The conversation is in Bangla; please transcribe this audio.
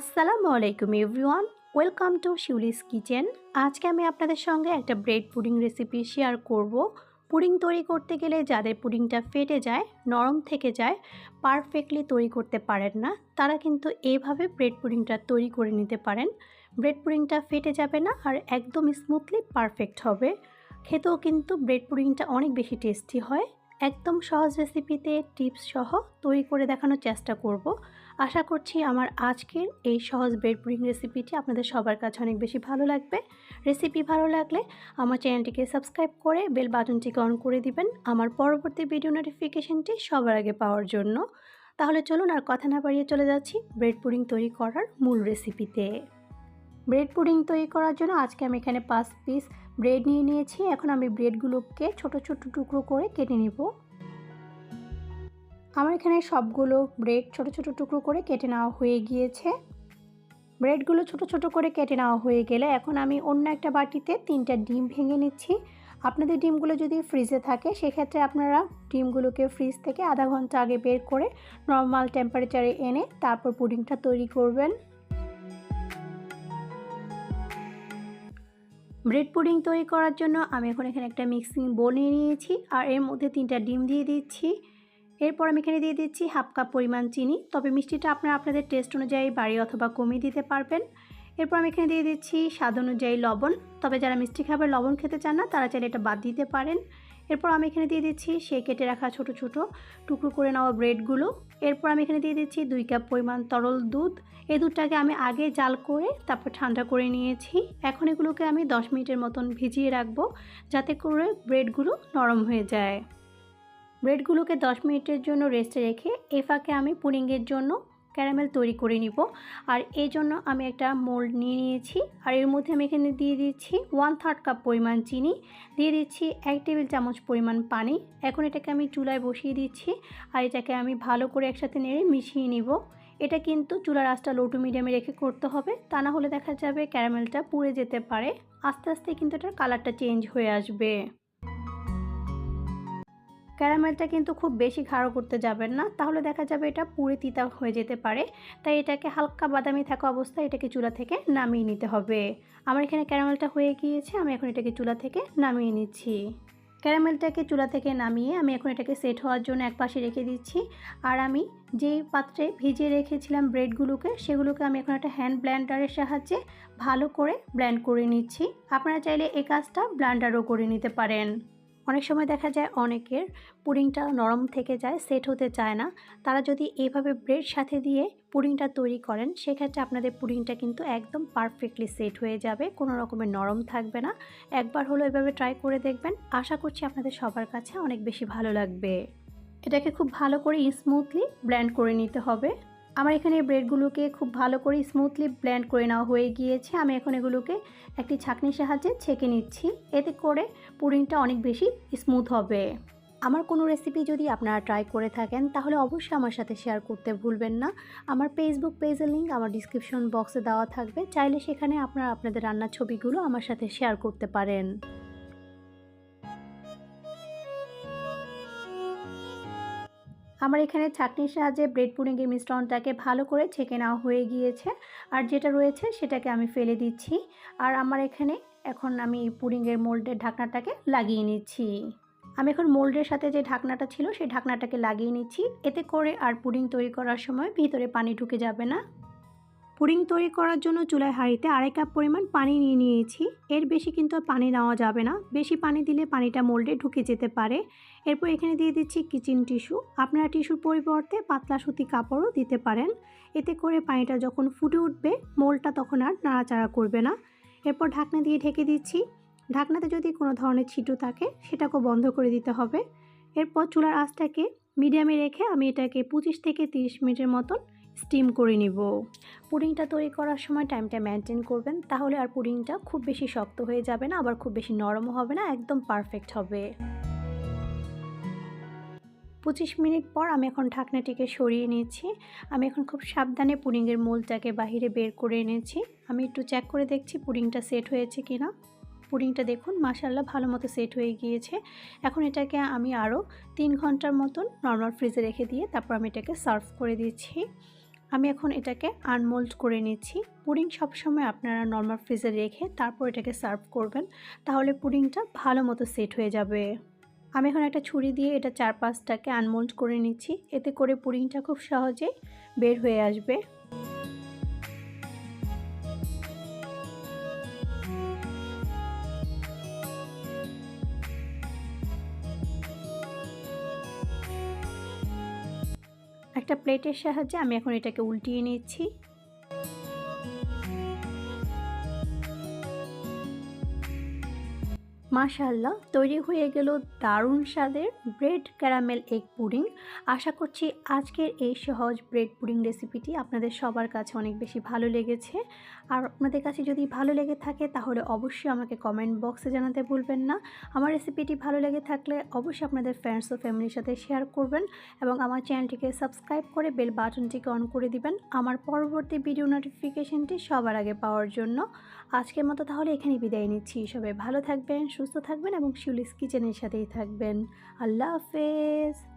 আসসালামু আলাইকুম everyone, welcome to Shiuli's kitchen. আজকে আমি আপনাদের সঙ্গে একটা ব্রেড পুডিং রেসিপি শেয়ার করব। পুডিং তৈরি করতে গেলে যাদের পুডিংটা ফেটে যায়, নরম থেকে যায়, পারফেক্টলি তৈরি করতে পারেন না, তারা কিন্তু এইভাবে ব্রেড পুডিংটা তৈরি করে নিতে পারেন। ব্রেড পুডিংটা ফেটে যাবে না আর একদম স্মুথলি পারফেক্ট হবে। খেতেও কিন্তু ব্রেড পুডিংটা অনেক বেশি টেস্টি হয়। একদম সহজ রেসিপিতে টিপস সহ তৈরি করে দেখানোর চেষ্টা করব। আশা করছি আমার আজকের এই সহজ ব্রেড পুডিং রেসিপিটি আপনাদের সবার কাছে অনেক বেশি ভালো লাগবে। রেসিপি ভালো লাগলে আমার চ্যানেলটিকে সাবস্ক্রাইব করে বেল বাটনটিকে অন করে দিবেন আমার পরবর্তী ভিডিও নোটিফিকেশনটি সবার আগে পাওয়ার জন্য। তাহলে চলুন আর কথা না বাড়িয়ে চলে যাচ্ছি ব্রেড পুডিং তৈরি করার মূল রেসিপিতে। ব্রেড পুডিং তৈরি করার জন্য আজকে আমি এখানে পাঁচ পিস ব্রেড নিয়ে নিয়েছি। এখন আমি ব্রেডগুলোকে ছোট ছোট টুকরো করে কেটে নেব। আমার এখানে সবগুলো ব্রেড ছোট ছোট টুকরো করে কেটে নেওয়া হয়ে গিয়েছে। ব্রেডগুলো ছোট ছোট করে কেটে নেওয়া হয়ে গেলে এখন আমি অন্য একটা বাটিতে তিনটা ডিম ভেঙে নিচ্ছি। আপনাদের ডিমগুলো যদি ফ্রিজে থাকে, সেক্ষেত্রে আপনারা ডিমগুলোকে ফ্রিজ থেকে আধা ঘণ্টা আগে বের করে নর্মাল টেম্পারেচারে এনে তারপর পুডিংটা তৈরি করবেন। ব্রেড পুডিং তৈরি করার জন্য আমি এখন এখানে একটা মিক্সিং বোল নিয়ে নিয়েছি আর এর মধ্যে তিনটা ডিম দিয়ে দিচ্ছি। এরপর আমি এখানে দিয়ে দিচ্ছি হাফ কাপ পরিমাণ চিনি। তবে মিষ্টিটা আপনারা আপনাদের টেস্ট অনুযায়ী বাড়ি অথবা কমিয়ে দিতে পারবেন। এরপর আমি এখানে দিয়ে দিচ্ছি স্বাদ অনুযায়ী লবণ। তবে যারা মিষ্টি খাবার লবণ খেতে চান না, তারা চাইলে এটা বাদ দিতে পারেন। এরপর আমি এখানে দিয়ে দিচ্ছি সে কেটে রাখা ছোট ছোট টুকরো করে নেওয়া ব্রেডগুলো। এরপর আমি এখানে দিয়ে দিচ্ছি দুই কাপ পরিমাণ তরল দুধ। এই দুধটাকে আমি আগে জাল করে, তারপর ঠান্ডা করে নিয়েছি। এখন এগুলোকে আমি দশ মিনিটের মতন ভিজিয়ে রাখব, যাতে করে ব্রেডগুলো নরম হয়ে যায়। ব্রেডগুলোকে দশ মিনিটের জন্য রেস্টে রেখে এ ফাঁকে আমি পুডিংয়ের জন্য ক্যারামেল তৈরি করে নিব। আর এই জন্য আমি একটা মোল্ড নিয়ে নিয়েছি। আর এর মধ্যে আমি এখানে দিয়ে দিচ্ছি ওয়ান থার্ড কাপ পরিমাণ চিনি, দিয়ে দিচ্ছি এক টেবিল চামচ পরিমাণ পানি। এখন এটাকে আমি চুলায় বসিয়ে দিচ্ছি আর এটাকে আমি ভালো করে একসাথে নেড়ে মিশিয়ে নিব। এটা কিন্তু চুলার আঁচটা লো টু মিডিয়ামে রেখে করতে হবে, তা না হলে দেখা যাবে ক্যারামেলটা পুড়ে যেতে পারে। আস্তে আস্তে কিন্তু এটার কালারটা চেঞ্জ হয়ে আসবে। ক্যারামেলটা কিন্তু খুব বেশি ঘাড়ো করতে যাবেন না। তাহলে দেখা যাবে এটা পুড়ে তিতা হয়ে যেতে পারে। তাই এটাকে হালকা বাদামি থাকা অবস্থায় এটাকে চুলা থেকে নামিয়ে নিতে হবে। আমার এখানে ক্যারামেলটা হয়ে গিয়েছে, আমি এখন এটাকে চুলা থেকে নামিয়ে নিচ্ছি। ক্যারামেলটাকে চুলা থেকে নামিয়ে আমি এখন এটাকে সেট হওয়ার জন্য এক পাশে রেখে দিচ্ছি। আর আমি যেই পাত্রে ভিজিয়ে রেখেছিলাম ব্রেডগুলোকে, সেগুলোকে আমি এখন একটা হ্যান্ড ব্ল্যান্ডারের সাহায্যে ভালো করে ব্ল্যান্ড করে নিচ্ছি। আপনারা চাইলে এই কাজটা ব্ল্যান্ডারও করে নিতে পারেন। অনেক সময় দেখা যায় অনেকের পুডিংটা নরম থেকে যায়, সেট হতে চায় না। তারা যদি এইভাবে ব্রেড সাথে দিয়ে পুডিংটা তৈরি করেন, সেক্ষেত্রে আপনাদের পুডিংটা কিন্তু একদম পারফেক্টলি সেট হয়ে যাবে, কোনো রকমের নরম থাকবে না। একবার হলো এভাবে ট্রাই করে দেখবেন। আশা করছি আপনাদের সবার কাছে অনেক বেশি ভালো লাগবে। এটাকে খুব ভালো করে স্মুথলি ব্ল্যান্ড করে নিতে হবে। আমার এখানে ব্রেডগুলোকে খুব ভালো করে স্মুথলি ব্ল্যান্ড করে নেওয়া হয়ে গিয়েছে। আমি এখন এগুলোকে একটি ছাঁকনির সাহায্যে ছেঁকে নিচ্ছি। এতে করে পুডিংটা অনেক বেশি স্মুথ হবে। আমার কোনো রেসিপি যদি আপনারা ট্রাই করে থাকেন, তাহলে অবশ্যই আমার সাথে শেয়ার করতে ভুলবেন না। আমার ফেসবুক পেজের লিঙ্ক আমার ডিসক্রিপশন বক্সে দেওয়া থাকবে। চাইলে সেখানে আপনারা আপনাদের রান্নার ছবিগুলো আমার সাথে শেয়ার করতে পারেন। আমার এখানে চাটনির সাহায্যে ব্রেড পুডিংয়ের মিশ্রণটাকে ভালো করে ছেঁকে নেওয়া হয়ে গিয়েছে। আর যেটা রয়েছে সেটাকে আমি ফেলে দিচ্ছি। আর আমার এখানে এখন আমি পুডিংয়ের মোল্ডের ঢাকনাটাকে লাগিয়ে নিচ্ছি। আমি এখন মোল্ডের সাথে যে ঢাকনাটা ছিল, সেই ঢাকনাটাকে লাগিয়ে নিচ্ছি। এতে করে আর পুডিং তৈরি করার সময় ভিতরে পানি ঢুকে যাবে না। পুডিং তৈরি করার জন্য চুলায় হাঁড়িতে আড়াই কাপ পরিমাণ পানি নিয়ে নিয়েছি। এর বেশি কিন্তু পানি নেওয়া যাবে না। বেশি পানি দিলে পানিটা মোল্ডে ঢুকে যেতে পারে। এরপর এখানে দিয়ে দিচ্ছি কিচেন টিস্যু। আপনারা টিস্যুর পরিবর্তে পাতলা সুতি কাপড়ও দিতে পারেন। এতে করে পানিটা যখন ফুটে উঠবে মোলটা তখন আর নাড়াচাড়া করবে না। এরপর ঢাকনা দিয়ে ঢেকে দিচ্ছি। ঢাকনাতে যদি কোনো ধরনের ছিটু থাকে, সেটাকেও বন্ধ করে দিতে হবে। এরপর চুলার আঁচটাকে মিডিয়ামে রেখে আমি এটাকে পঁচিশ থেকে তিরিশ মিনিটের মতন স্টিম করে নিব। পুডিংটা তৈরি করার সময় টাইমটা মেনটেন করবেন, তাহলে আর পুডিংটা খুব বেশি শক্ত হয়ে যাবে না, আবার খুব বেশি নরমও হবে না, একদম পারফেক্ট হবে। পঁচিশ মিনিট পর আমি এখন ঢাকনাটিকে সরিয়ে নিচ্ছি আমি এখন খুব সাবধানে পুডিংয়ের মোলটাকে বাহিরে বের করে এনেছি। আমি একটু চেক করে দেখছি পুডিংটা সেট হয়েছে কি না পুডিংটা দেখুন মাসাল্লাহ ভালো মতো সেট হয়ে গিয়েছে। এখন এটাকে আমি আরও তিন ঘণ্টার মতন নর্মাল ফ্রিজে রেখে দিয়ে তারপর আমি এটাকে সার্ভ করে দিচ্ছি। আমি এখন এটাকে আনমোল্ড করে নিচ্ছি। পুডিং সবসময় আপনারা নর্মাল ফ্রিজে রেখে তারপর এটাকে সার্ভ করবেন। তাহলে পুডিংটা ভালো মতো সেট হয়ে যাবে। আমি এখন একটা ছুরি দিয়ে এটা চার পাঁচটাকে আনমোল্ড করে নিচ্ছি। এতে করে পুডিংটা খুব সহজে বের হয়ে আসবে। একটা প্লেটের সাহায্যে আমি এখন এটাকে উল্টিয়ে নিচ্ছি। মাশাল্লাহ তৈরি হয়ে গেল দারুণ স্বাদের ব্রেড ক্যারামেল এগ পুডিং। আশা করছি আজকের এই সহজ ব্রেড পুডিং রেসিপিটি আপনাদের সবার কাছে অনেক বেশি ভালো লেগেছে। আর আপনাদের কাছে যদি ভালো লেগে থাকে তাহলে অবশ্যই আমাকে কমেন্ট বক্সে জানাতে ভুলবেন না। আমার রেসিপিটি ভালো লেগে থাকলে অবশ্যই আপনাদের ফ্রেন্ডস ও ফ্যামিলির সাথে শেয়ার করবেন এবং আমার চ্যানেলটিকে সাবস্ক্রাইব করে বেল বাটনটিকে অন করে দিবেন আমার পরবর্তী ভিডিও নোটিফিকেশনটি সবার আগে পাওয়ার জন্য। আজকের মতো তাহলে এখানেই বিদায় নিচ্ছি। সবাই ভালো থাকবেন সুস্থ থাকবেন এবং শিউলিস কিচেনের সাথেই থাকবেন। আল্লাহ হাফেজ।